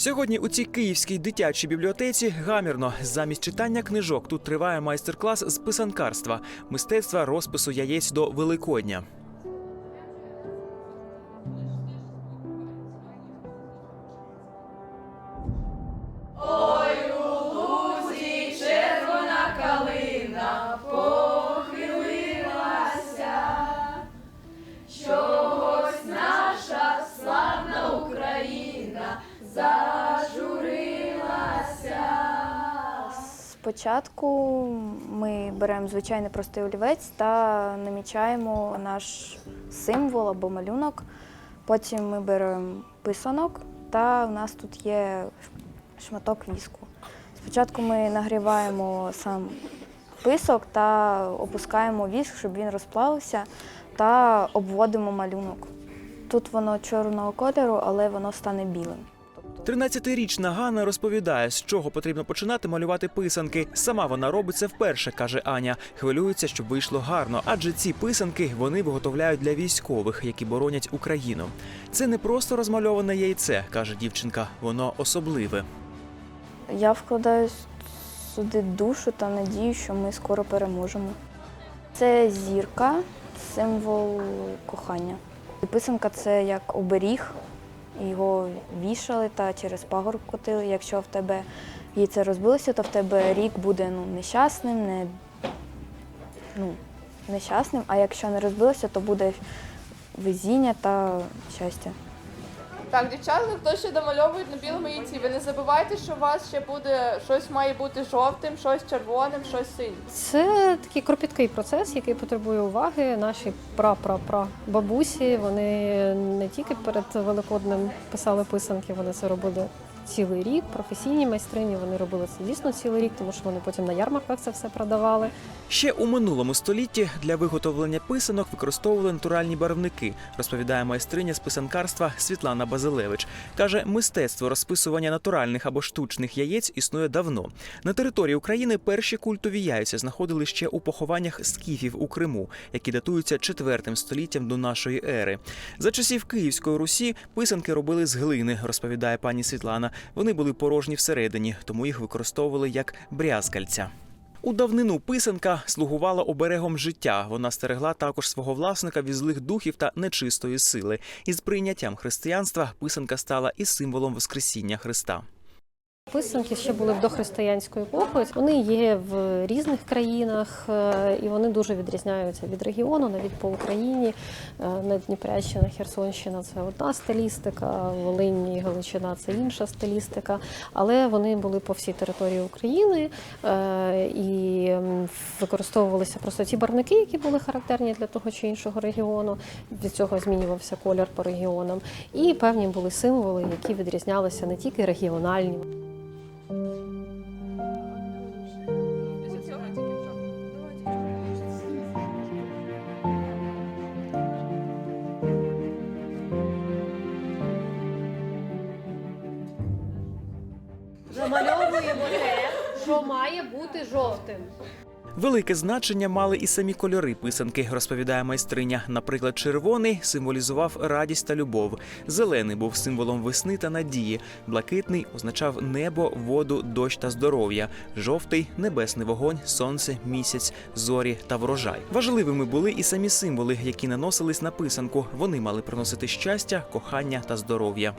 Сьогодні у цій київській дитячій бібліотеці гамірно. Замість читання книжок тут триває майстер-клас з писанкарства, мистецтва розпису яєць до Великодня. Спочатку ми беремо звичайний простий олівець та намічаємо наш символ або малюнок. Потім ми беремо писанок, та у нас тут є шматок віску. Спочатку ми нагріваємо сам писок та опускаємо віск, щоб він розплавився, та обводимо малюнок. Тут воно чорного кольору, але воно стане білим. 13-річна Ганна розповідає, з чого потрібно починати малювати писанки. Сама вона робить це вперше, каже Аня. Хвилюється, щоб вийшло гарно, адже ці писанки вони виготовляють для військових, які боронять Україну. Це не просто розмальоване яйце, каже дівчинка. Воно особливе. Я вкладаю сюди душу та надію, що ми скоро переможемо. Це зірка, символ кохання. Писанка це як оберіг. Його вішали та через пагорб котили. Якщо в тебе яйце розбилося, то в тебе рік буде ну, нещасним, не, ну, нещасним, а якщо не розбилося, то буде везіння та щастя. Так, дівчата, хто ще домальовують на білому яйці, ви не забувайте, що у вас ще буде щось має бути жовтим, щось червоним, щось синім. Це такий кропіткий процес, який потребує уваги. Наші пра-пра-пра бабусі вони не тільки перед Великоднем писали писанки, вони це робили цілий рік. Професійні майстрині вони робили це дійсно цілий рік, тому що вони потім на ярмарках це все продавали. Ще у минулому столітті для виготовлення писанок використовували натуральні барвники, розповідає майстриня з писанкарства Світлана Базилевич. Каже, мистецтво розписування натуральних або штучних яєць існує давно. На території України перші культові яйця знаходили ще у похованнях скіфів у Криму, які датуються четвертим століттям до нашої ери. За часів Київської Русі писанки робили з глини, розповідає пані Світлана. Вони були порожні всередині, тому їх використовували як брязкальця. У давнину писанка слугувала оберегом життя. Вона стерегла також свого власника від злих духів та нечистої сили. Із прийняттям християнства писанка стала і символом Воскресіння Христа. Писанки ще були в дохристиянську епоху. Вони є в різних країнах е, і вони дуже відрізняються від регіону, навіть по Україні. Е, Наддніпрянщина, Херсонщина це одна стилістика, Волинь і Галичина це інша стилістика. Але вони були по всій території України е, і використовувалися просто ті барвники, які були характерні для того чи іншого регіону. Від цього змінювався колір по регіонам. І певні були символи, які відрізнялися не тільки регіональні. Замальовуємо те, що має бути жовтим. Велике значення мали і самі кольори писанки, розповідає майстриня. Наприклад, червоний символізував радість та любов. Зелений був символом весни та надії. Блакитний означав небо, воду, дощ та здоров'я. Жовтий небесний вогонь, сонце, місяць, зорі та врожай. Важливими були і самі символи, які наносились на писанку. Вони мали приносити щастя, кохання та здоров'я.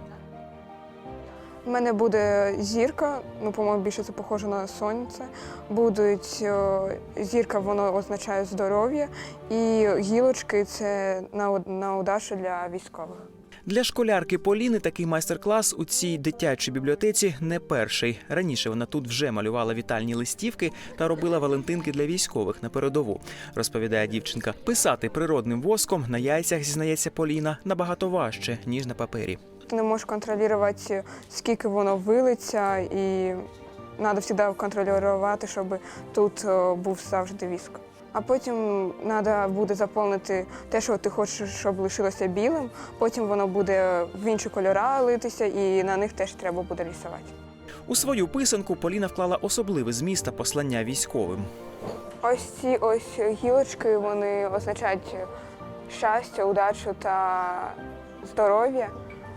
У мене буде зірка, ну, по-моєму, більше це похоже на сонце. Будуть е, зірка, воно означає здоров'я, і гілочки це на, уд- на удачу для військових. Для школярки Поліни такий майстер-клас у цій дитячій бібліотеці не перший. Раніше вона тут вже малювала вітальні листівки та робила валентинки для військових на передову. Розповідає дівчинка. Писати природним воском на яйцях, зізнається Поліна, набагато важче ніж на папері. Ти не можеш контролювати, скільки воно вилиться, і треба завжди контролювати, щоб тут е, був завжди віск. А потім треба буде заповнити те, що ти хочеш, щоб лишилося білим. Потім воно буде в інші кольори литися, і на них теж треба буде рисувати. У свою писанку Поліна вклала особливе зміст та послання військовим. Ось ці ось гілочки вони означають щастя, удачу та здоров'я.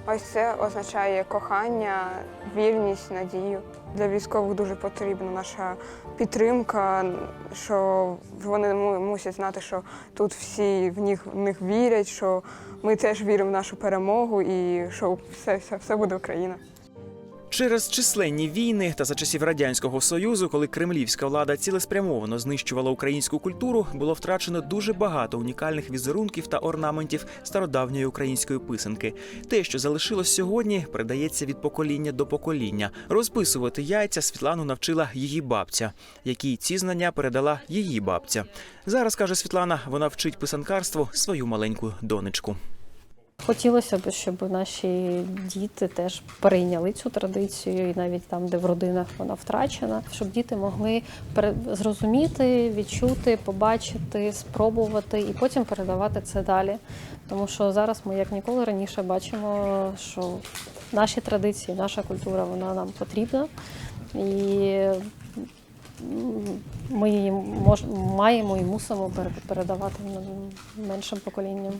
Ось це означає кохання, вірність, надію. Для військових дуже потрібна наша підтримка, що вони му- мусять знати, що тут всі в них, в них вірять, що ми теж віримо в нашу перемогу і що все, все, все буде Україна. Через численні війни та за часів радянського союзу, коли кремлівська влада цілеспрямовано знищувала українську культуру, було втрачено дуже багато унікальних візерунків та орнаментів стародавньої української писанки. Те, що залишилось сьогодні, передається від покоління до покоління. Розписувати яйця Світлану навчила її бабця, якій ці знання передала її бабця. Зараз каже Світлана, вона вчить писанкарству свою маленьку донечку. Хотілося б, щоб наші діти теж перейняли цю традицію, і навіть там, де в родинах вона втрачена, щоб діти могли зрозуміти, відчути, побачити, спробувати і потім передавати це далі. Тому що зараз ми як ніколи раніше бачимо, що наші традиції, наша культура, вона нам потрібна. І ми її мож, маємо і мусимо пере- передавати меншим поколінням.